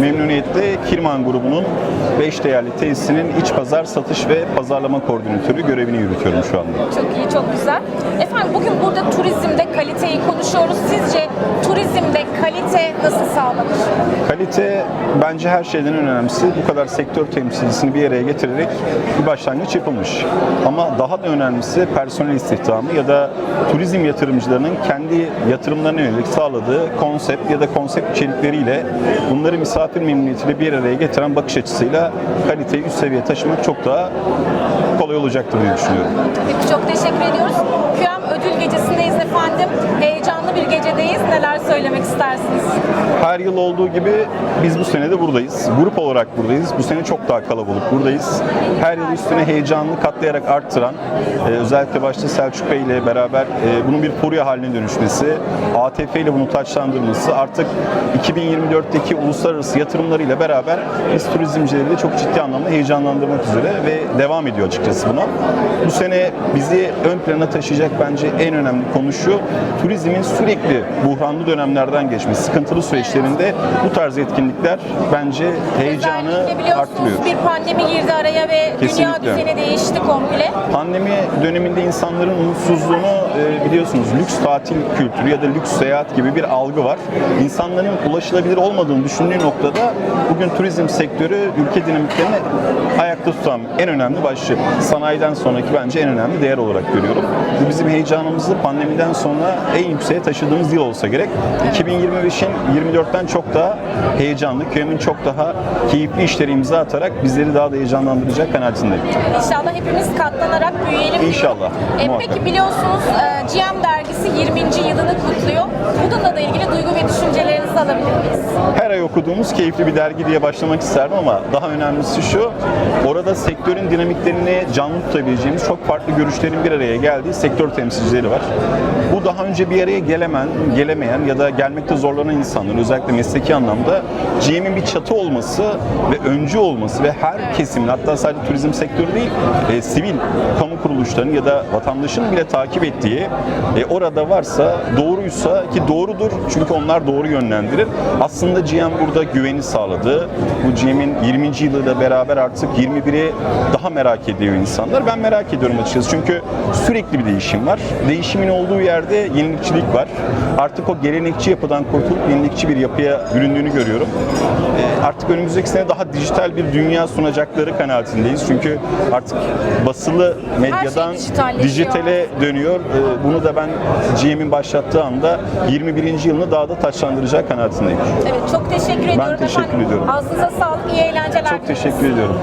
Memnuniyetle Kirman grubunun 5 değerli tesisinin iç pazar satış ve pazarlama koordinatörü görevini yürütüyorum şu anda. Çok iyi, çok güzel. Efendim bugün burada turizmde kaliteyi konuşuyoruz. Sizce turizmde kalite nasıl sağlanır? Kalite bence her şeyden önemlisi bu kadar sektör temsilcisini bir araya getirerek bir başlangıç yapılmış. Ama daha da önemlisi personel istihdamı ya da turizm yatırımcılarının kendi yatırımlarına yönelik sağladığı konsept ya da konsept içerikleriyle bunları misafir memnuniyetiyle bir araya getiren bakış açısıyla kaliteyi üst seviyeye taşımak çok daha kolay olacaktır diye düşünüyorum. Çok teşekkür ediyoruz. QM ödül gecesindeyiz efendim. Heyecanlı bir gecedeyiz. Neler söylemek istersiniz? Her yıl olduğu gibi biz bu sene de buradayız. Grup olarak buradayız. Bu sene çok daha kalabalık buradayız. Her yıl üstüne heyecanını katlayarak arttıran, e, özellikle başta Selçuk Bey ile beraber e, bunun bir furya haline dönüşmesi, ATF ile bunu taçlandırması, artık 2024'teki uluslararası yatırımlarıyla beraber biz turizmcileri de çok ciddi anlamda heyecanlandırmak üzere ve devam ediyor açıkçası buna. Bu sene bizi ön plana taşıyacak bence en önemli konu şu, turizmin sürekli buhranlı dönemlerden geçmesi, sıkıntılı süreçlerinde bu tarz etkinlikler bence heyecanı Özellikle arttırıyor. bir pandemi girdi araya ve dünya Kesinlikle. düzeni değişti komple. Pandemi döneminde insanların umutsuzluğunu e, biliyorsunuz lüks tatil kültürü ya da lüks seyahat gibi bir algı var. İnsanların ulaşılabilir olmadığını düşündüğü noktada bugün turizm sektörü ülke dinamiklerini ayakta tutan en önemli başlık. Sanayiden sonraki bence en önemli değer olarak görüyorum. Bu bizim heyecanımızı pandemiden sonra en yükseğe taşıdığımız yıl olsa gerek. 2025'in 24'ten çok daha heyecanlı, köyümün çok daha keyifli işleri imza atarak bizleri daha da heyecanlandıracak kanaatindeyim. İnşallah hepimiz katlanarak büyüyelim. İnşallah, E, muhakkak. peki biliyorsunuz okuduğumuz keyifli bir dergi diye başlamak isterdim ama daha önemlisi şu, orada sektörün dinamiklerini canlı tutabileceğimiz çok farklı görüşlerin bir araya geldiği sektör temsilcileri var. Bu daha önce bir araya gelemen, gelemeyen ya da gelmekte zorlanan insanların özellikle mesleki anlamda GM'in bir çatı olması ve öncü olması ve her kesimin hatta sadece turizm sektörü değil, e, sivil kamu kuruluşlarının ya da vatandaşın bile takip ettiği e, orada varsa doğruysa ki doğrudur çünkü onlar doğru yönlendirir. Aslında GM burada güveni sağladı. Bu GM'in 20. yılıyla beraber artık 21'i daha merak ediyor insanlar. Ben merak ediyorum açıkçası çünkü sürekli bir değişim var. Değişimin olduğu yerde yenilikçilik var. Artık o gelenekçi yapıdan kurtulup yenilikçi bir yapıya büründüğünü görüyorum. E, artık önümüzdeki sene daha dijital bir dünya sunacakları kanaatindeyiz. Çünkü artık basılı medyadan dijitalleşiyor. dijitale dönüyor. Ee, Bunu da ben GM'in başlattığı anda 21. yılını daha da taçlandıracak kanaatindeyim. Evet çok teşekkür ediyorum teşekkür efendim. ediyorum. Ağzınıza sağlık, iyi eğlenceler. Çok teşekkür ediyorum.